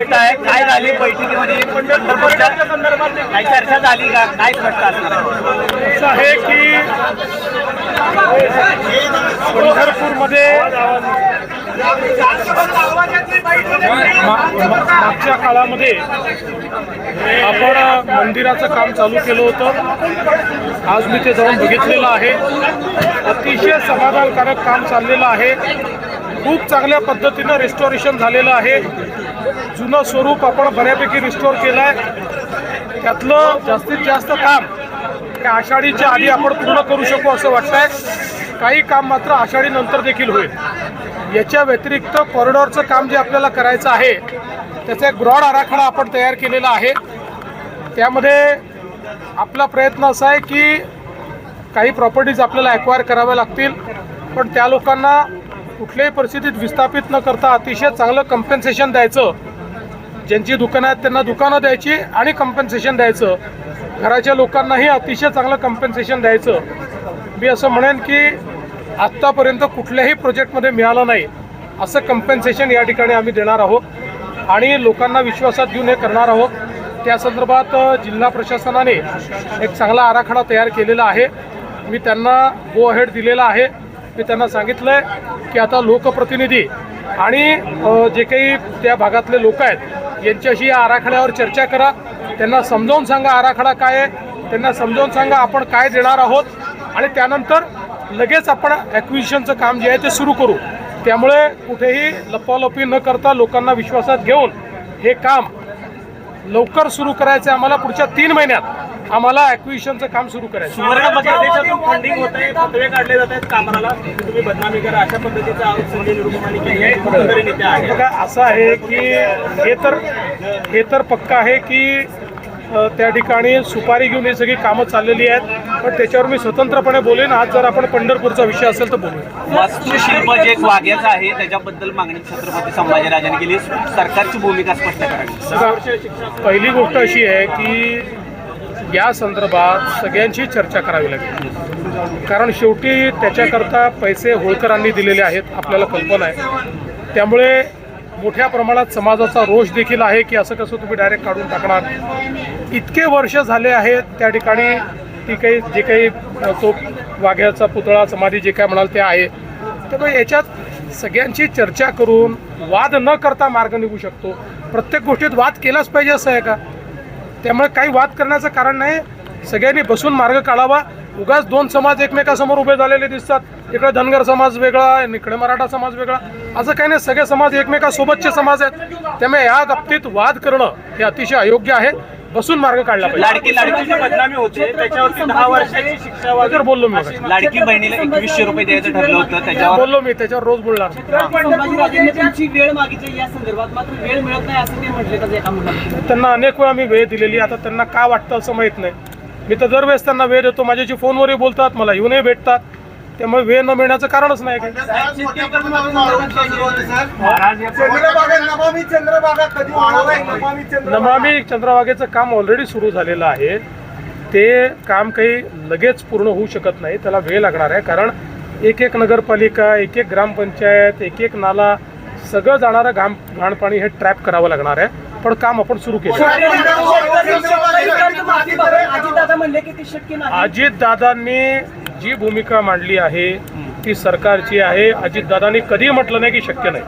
काय झाली? बैठकीमध्ये पंढरपूरच्या संदर्भात चर्चा झाली का? काय स्पष्ट असणार असं आहे की पंढरपूरमध्ये मागच्या काळामध्ये आपण मंदिराचं काम चालू केलं होतं. आज मी ते जाऊन बघितलेलं आहे. अतिशय समाधानकारक काम चाललेलं आहे. खूप चांगल्या पद्धतीनं रेस्टॉरेशन झालेलं आहे. जुनं स्वरूप आपण बऱ्यापैकी रिस्टोर केलं आहे त्यातलं जास्तीत जास्त काम त्या आषाढीच्या आधी आपण पूर्ण करू शकू असं वाटतंय. काही काम मात्र आषाढीनंतर देखील होईल. याच्या व्यतिरिक्त कॉरिडॉरचं काम जे आपल्याला करायचं आहे त्याचा एक ब्रॉड आराखडा आपण तयार केलेला आहे. त्यामध्ये आपला प्रयत्न असा आहे की काही प्रॉपर्टीज आपल्याला ॲक्वायर कराव्या लागतील पण त्या लोकांना कुठल्याही परिस्थितीत विस्थापित न करता अतिशय चांगलं कम्पेन्सेशन द्यायचं ज्यांची दुकानं आहेत त्यांना दुकानं द्यायची आणि कम्पेन्सेशन द्यायचं. घराच्या लोकांनाही अतिशय चांगलं कम्पेन्सेशन द्यायचं. मी असं म्हणेन की आत्तापर्यंत कुठल्याही प्रोजेक्टमध्ये मिळालं नाही. असं कम्पेन्सेशन या ठिकाणी आम्ही देणार आहोत. आणि लोकांना विश्वासात घेऊन हे करणार आहोत. त्या संदर्भात जिल्हा प्रशासनाने एक चांगला आराखडा तयार केलेला आहे. मी त्यांना गो अहेड दिलेला आहे. मी त्यांना सांगितलं आहे की आता लोकप्रतिनिधी आणि जे काही त्या भागातले लोक आहेत यांच्याशी या आराखड्यावर चर्चा करा. त्यांना समजावून सांगा आराखडा काय आहे. त्यांना समजावून सांगा आपण काय देणार आहोत. आणि त्यानंतर लगेच आपण ॲक्विशनचं काम जे आहे ते सुरू करू. त्यामुळे कुठेही लपालपी न करता लोकांना विश्वासात घेऊन हे काम लवकर सुरू करायचं आहे आम्हाला पुढच्या तीन महिन्यात. आम्हाला ॲक्विजिशनचं काम सुरू करायचं. फंडिंग होत आहे काढले जात आहेत कामाला तुम्ही बदनामी करा अशा पद्धतीचा संजय निरुपमाने केले आहे. बघा असं आहे की हे तर हे तर पक्का आहे की त्या ठिकाणी सुपारी घेऊन ही सगळी कामं चाललेली आहेत. पण त्याच्यावर मी स्वतंत्रपणे बोलेन. आज जर आपण पंढरपूरचा विषय असेल तर बोलूया. वास्तुशिल्प जे एक वाघ्याचं आहे त्याच्याबद्दल मागणी छत्रपती संभाजीराजांनी केली. सरकारची भूमिका स्पष्ट करावी. पहिली गोष्ट अशी आहे की या संदर्भात सगळ्यांची चर्चा करावी लागेल. कारण शेवटी त्याच्याकरता पैसे होळकरांनी दिलेले आहेत आपल्याला कल्पना आहे. त्यामुळे मोठ्या प्रमाणात समाजाचा रोष देखील आहे की असं कसं तुम्ही डायरेक्ट काढून टाकणार. इतके वर्ष झाले आहेत त्या ठिकाणी ती काही जे काही तो वाघ्याचा पुतळा समाधी जे काय म्हणाल ते आहे. त्यामुळे याच्यात सगळ्यांची चर्चा करून वाद न करता मार्ग निघू शकतो. प्रत्येक गोष्टीत वाद केलाच पाहिजे असं आहे का? त्यामुळे काही वाद करण्याचं कारण नाही. सगळ्यांनी बसून मार्ग काढावा. उगाच दोन समाज एकमेकासमोर उभे झालेले दिसतात. इकडे धनगर समाज वेगळा आणि इकडे मराठा समाज वेगळा. असं काही नाही सगळे समाज एकमेकासोबतचे समाज आहेत. त्यामुळे या बाबतीत वाद करणं हे अतिशय अयोग्य आहे. बसून मार्ग काढला पाहिजे. लाडकी लाडकीची बदनामी होते. त्याच्यावरती दहा वर्षाची शिक्षा वगैरे बोललो मी. मगाशी. लाडकी बहिणीला एकवीसशे रुपये द्यायचं ठरलं होतं. त्याच्यावर बोललो मी त्याच्यावर रोज बोलणार संभाजीराजेंनी तुमची वेळ मागितली या संदर्भात. मात्र वेळ मिळत नाही असं ते म्हटले का एका मुलाला? त्यांना अनेक वेळा मी वेळ दिलेली. आता त्यांना काय वाटतं असं माहीत नाही. मी तर दरवेळेस त्यांना वेळ देतो. माझ्याशी फोनवरही बोलतात मला येऊनही भेटतात. त्यामुळे वेळ न मिळण्याचं कारणच नाही नमामी चंद्रभागा आहे नमामी चंद्रवागेचं काम ऑलरेडी सुरू झालेलं आहे ते काम काही लगेच पूर्ण होऊ शकत नाही त्याला वेळ लागणार आहे कारण एक एक नगरपालिका एक एक ग्रामपंचायत एक एक नाला सगळं जाणारं घाम घाणपाणी हे ट्रॅप करावं लागणार आहे पण काम आपण सुरू केलं अजित दादांनी अजितदादांनी जी भूमिका मांडली आहे ती सरकारची आहे. अजितदादांनी कधी म्हटलं नाही की शक्य नाही.